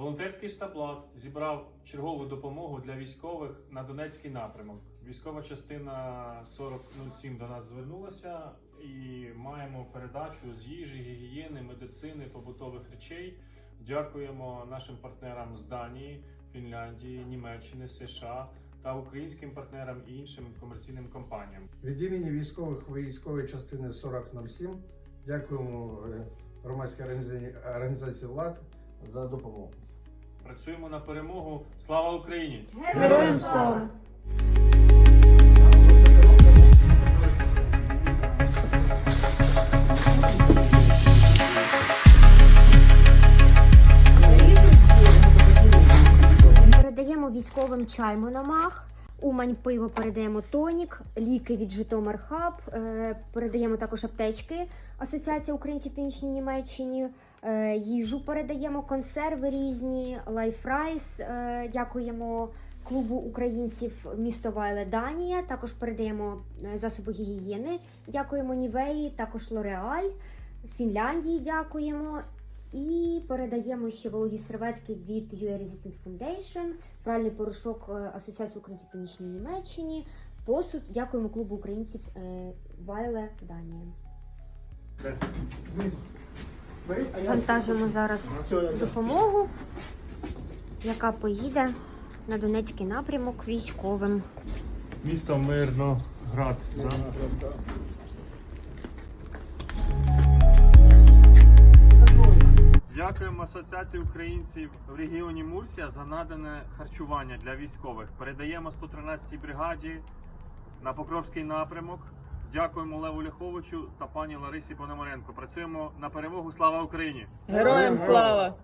Волонтерський штаб ЛАД зібрав чергову допомогу для військових на Донецький напрямок. Військова частина 4007 до нас звернулася і маємо передачу з їжі, гігієни, медицини, побутових речей. Дякуємо нашим партнерам з Данії, Фінляндії, Німеччини, США та українським партнерам і іншим комерційним компаніям. Від імені військових військової частини 4007 дякуємо е, громадській організації ВЛАД за допомогу. Працюємо на перемогу. Слава Україні! Героям слава! Передаємо військовим чай Мономах. Умань пиво передаємо тонік, ліки від Житомир Хаб, е, передаємо також аптечки Асоціація українців Північній Німеччині, е, їжу передаємо, консерви різні, лайфрайс. е, Дякуємо клубу українців місто Вайле Данія. Також передаємо засоби гігієни. Дякуємо Нівеї, також Лореаль, Фінляндії дякуємо. І передаємо ще вологі серветки від UA Resistance Foundation, пральний порошок е, Асоціації українців в Північній Німеччині, посуд. Дякуємо клубу українців е, Вайле Данія. Вантажимо зараз допомогу, яка поїде на Донецький напрямок військовим. Місто Мирноград. Да? Дякуємо Асоціації українців в регіоні Мурсія за надане харчування для військових. Передаємо 113-й бригаді на Покровський напрямок. Дякуємо Леву Ляховичу та пані Ларисі Пономаренко. Працюємо на перемогу. Слава Україні! Героям слава!